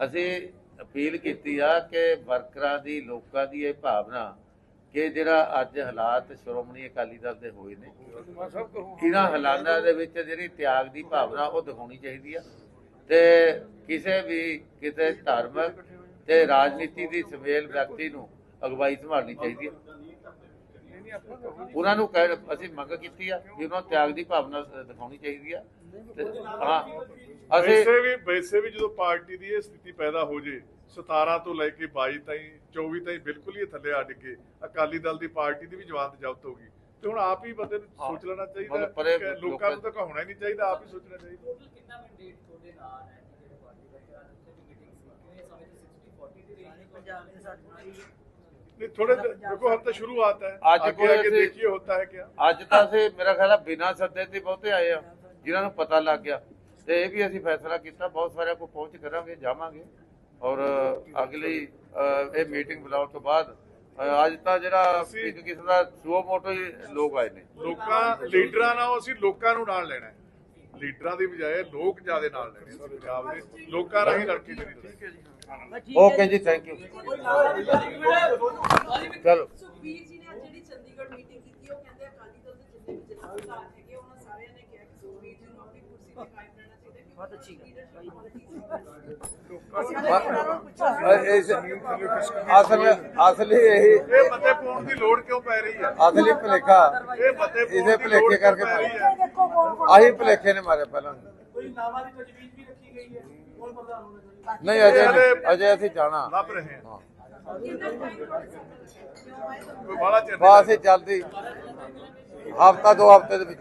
ਅਸੀਂ ਅਪੀਲ ਕੀਤੀ ਆ ਕਿ ਵਰਕਰਾਂ ਦੀ, ਲੋਕਾਂ ਦੀ ਇਹ ਭਾਵਨਾ ਕਿ ਜਿਹੜਾ ਅੱਜ ਹਾਲਾਤ ਸ਼੍ਰੋਮਣੀ ਅਕਾਲੀ ਦਲ ਦੇ ਹੋਏ ਨੇ, ਇਹਨਾਂ ਹਾਲਾਤਾਂ ਦੇ ਵਿੱਚ ਜਿਹੜੀ ਤਿਆਗ ਦੀ ਭਾਵਨਾ ਉਹ ਦਿਖਾਉਣੀ ਚਾਹੀਦੀ ਆ। ਤੇ ਕਿਸੇ ਵੀ ਕਿਤੇ ਧਾਰਮਿਕ ਤੇ ਰਾਜਨੀਤੀ ਦੀ ਸਮੇਲ ਵਿਅਕਤੀ ਨੂੰ ਅਗਵਾਈ ਸੰਭਾਲਣੀ ਚਾਹੀਦੀ ਆ। ਉਹਨਾਂ ਨੂੰ ਕਹਿ, ਅਸੀਂ ਮੰਗ ਕੀਤੀ ਆ ਕਿ ਉਹਨਾਂ ਨੂੰ ਤਿਆਗ ਦੀ ਭਾਵਨਾ ਦਿਖਾਉਣੀ ਚਾਹੀਦੀ ਆ। ਹਾਂ ਅਸੀਂ ਵੈਸੇ ਵੀ ਵੈਸੇ ਵੀ ਜਦੋਂ ਪਾਰਟੀ ਦੀ ਇਹ ਸਥਿਤੀ ਪੈਦਾ ਹੋ ਜੇ 17 ਤੋਂ ਲੈ ਕੇ 22 ਤਾਈਂ 24 ਤਾਈਂ ਬਿਲਕੁਲ ਹੀ ਇਹ ਥੱਲੇ ਆ ਡਿੱਗੇ ਅਕਾਲੀ ਦਲ ਦੀ ਪਾਰਟੀ ਦੀ ਵੀ ਜਵਾਨ ਜ਼ਬਤ ਹੋ ਗਈ ਤੇ ਹੁਣ ਆਪ ਹੀ ਬੰਦੇ ਨੂੰ ਸੋਚ ਲੈਣਾ ਚਾਹੀਦਾ ਮਤਲਬ ਪਰੇ ਕਿ ਲੋਕਾਂ ਨੂੰ ਤਾਂ ਕਹਾਉਣਾ ਹੀ ਨਹੀਂ ਚਾਹੀਦਾ ਆਪ ਹੀ ਸੋਚਣਾ ਚਾਹੀਦਾ ਟੋਟਲ ਕਿੰਨਾ ਮੈਂਡੇਟ ਤੁਹਾਡੇ ਨਾਲ ਹੈ ਜਿਹੜੇ ਪਾਰਟੀ ਦਾ ਜਿਹੜਾ ਉੱਥੇ ਦੀ ਮੀਟਿੰਗ ਸੀ ਕਿੰਨੇ ਸਮੇਂ ਤੋਂ 60 40 ਦੀ ਰੇਂਜ ਪੰਜਾਬ ਦੇ ਸਾਥ नहीं थोड़े देखो हम तो शुरुआत है आज आगे कोई आगे ऐसे- देखिए होता है क्या ਅੱਜ ਤਾਂ ਅਸੀਂ ਮੇਰਾ ਖਿਆਲ ਆ ਬਿਨਾਂ ਸੱਦੇ ਤੇ ਬਹੁਤੇ ਆਏ ਆ ਜਿਨ੍ਹਾਂ ਨੂੰ ਪਤਾ ਲੱਗ ਗਿਆ। ਤੇ ਇਹ ਵੀ ਅਸੀਂ ਫੈਸਲਾ ਕੀਤਾ ਬਹੁਤ ਸਾਰਿਆਂ ਕੋਲ ਪਹੁੰਚ ਕਰਾਂਗੇ ਜਾਵਾਂਗੇ। ਔਰ ਅਗਲੀ ਇਹ ਮੀਟਿੰਗ ਬੁਲਾਉਣ ਤੋਂ ਬਾਅਦ ਅੱਜ ਤਾਂ ਜਿਹੜਾ ਇੱਕ ਕਿਸਮ ਦਾ ਸੂਓ ਮੋਟੋ ਹੀ ਲੋਕ ਆਏ ਨੇ। ਲੋਕਾਂ ਲੀਡਰਾਂ ਨਾਲ ਅਸੀਂ ਲੋਕਾਂ ਨੂੰ ਨਾਲ ਲੈਣਾ ਹੈ। ਲੀਡਰਾਂ ਦੀ ਬਜਾਏ ਲੋਕ ਜਿਆਦੇ ਨਾਲ ਲੈਣੇ ਪੰਜਾਬ ਦੇ। ਲੋਕਾਂ ਰਾਹੀਂ ਲੜ ਕੇ ਨਹੀਂ ਓਕੇ ਜੀ ਥੈਂਕ ਯੂ ਚਲੋ। ਸੁਖਬੀਰ ਜੀ ਨੇ ਅੱਜ ਜਿਹੜੀ ਚੰਡੀਗੜ੍ਹ ਮੀਟਿੰਗ ਕੀਤੀ ਉਹ ਕਹਿੰਦੇ ਅਕਾਲੀ ਦਲ ਦੇ ਜਿੰਨੇ ਵੀ ਜਥੇਦਾਰ ਹੈਗੇ ਉਹਨਾਂ ਸਾਰਿਆਂ ਨੇ ਕਿਹਾ ਕਿ ਸੁਖਬੀਰ ਜੀ ਨੂੰ ਆਪਣੀ ਕੁਰਸੀ ਤੇ ਕਾਇਮ ਰਹਿਣਾ ਚਾਹੀਦਾ ਬਹੁਤ ਅੱਛੀ ਅਸਲ ਅਸਲੀ ਇਹੀ ਇਹ ਮਤੇ ਪਾਉਣ ਦੀ ਲੋੜ ਕਿਉਂ ਪੈ ਰਹੀ ਹੈ? ਅਸਲੀ ਭਲੇਖਾ। ਇਹ ਮਤੇ ਪਾਉਣ ਇਹਦੇ ਦੀ ਭੁਲੇਖੇ ਲੋੜ ਕਿਉਂ ਕਰਕੇ ਪੈ ਰਹੀ ਮਾਰੇ। ਹੈ? ਆਹੀ ਭਲੇਖੇ ਨੇ ਮਾਰੇ ਪਹਿਲਾਂ। ਕੋਈ ਨਾਵਾਂ ਦੀ ਤਜਵੀਜ਼ ਵੀ ਰੱਖੀ ਗਈ ਹੈ। ਕੌਣ ਪ੍ਰਧਾਨ ਹੋਣਾ ਚਾਹੀਦਾ? ਨਹੀਂ ਅਜੇ ਅਜੇ ਅਸੀਂ ਜਾਣਾ। ਲੱਭ ਰਹੇ ਹਾਂ। ਬਸ ਜਲਦੀ ਹਫਤਾ ਦੋ ਹਫ਼ਤੇ ਦੇ ਵਿੱਚ।